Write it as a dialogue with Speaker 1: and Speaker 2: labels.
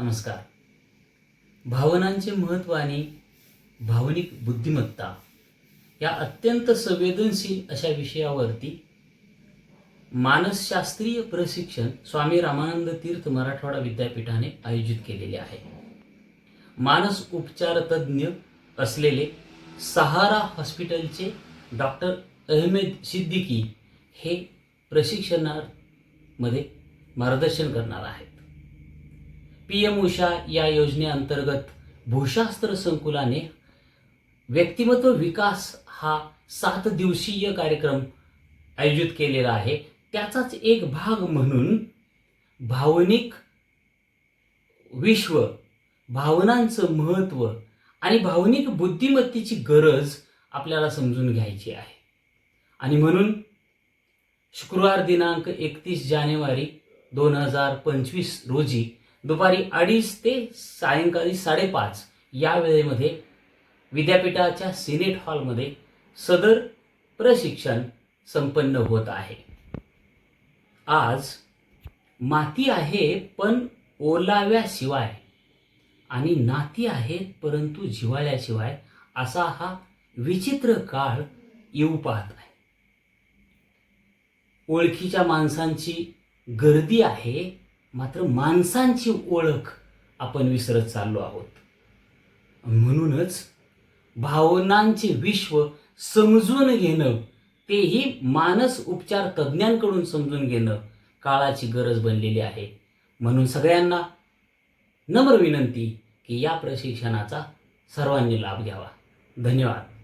Speaker 1: नमस्कार भावनांचे महत्व आणि भावनिक बुद्धिमत्ता या अत्यंत संवेदनशील अशा विषयावरती मानसशास्त्रीय प्रशिक्षण स्वामी रामानंद तीर्थ मराठवाडा विद्यापीठाने आयोजित केलेले आहे मानस उपचार तज्ज्ञ असलेले सहारा हॉस्पिटलचे डॉक्टर अहमेद सिद्दीकी हे प्रशिक्षणामध्ये मार्गदर्शन करणार आहेत पी एम उषा या योजनेअंतर्गत भूशास्त्र संकुलाने व्यक्तिमत्व विकास हा सात दिवसीय कार्यक्रम आयोजित केलेला आहे त्याचाच एक भाग म्हणून भावनिक विश्व भावनांचं महत्त्व आणि भावनिक बुद्धिमत्तेची गरज आपल्याला समजून घ्यायची आहे आणि म्हणून शुक्रवार दिनांक एकतीस जानेवारी दोन हजार पंचवीस रोजी दुपारी अडीच ते सायंकाळी साडेपाच या वेळेमध्ये विद्यापीठाच्या सिनेट हॉलमध्ये सदर प्रशिक्षण संपन्न होत आहे आज माती आहे पण ओलाव्याशिवाय आणि नाती आहे परंतु जिवाळ्याशिवाय असा हा विचित्र काळ येऊ पाहत आहे ओळखीच्या माणसांची गर्दी आहे मात्र माणसांची ओळख आपण विसरत चाललो आहोत म्हणूनच भावनांचे विश्व समजून घेणं तेही मानस उपचार तज्ज्ञांकडून समजून घेणं काळाची गरज बनलेली आहे म्हणून सगळ्यांना नम्र विनंती की या प्रशिक्षणाचा सर्वांनी लाभ घ्यावा धन्यवाद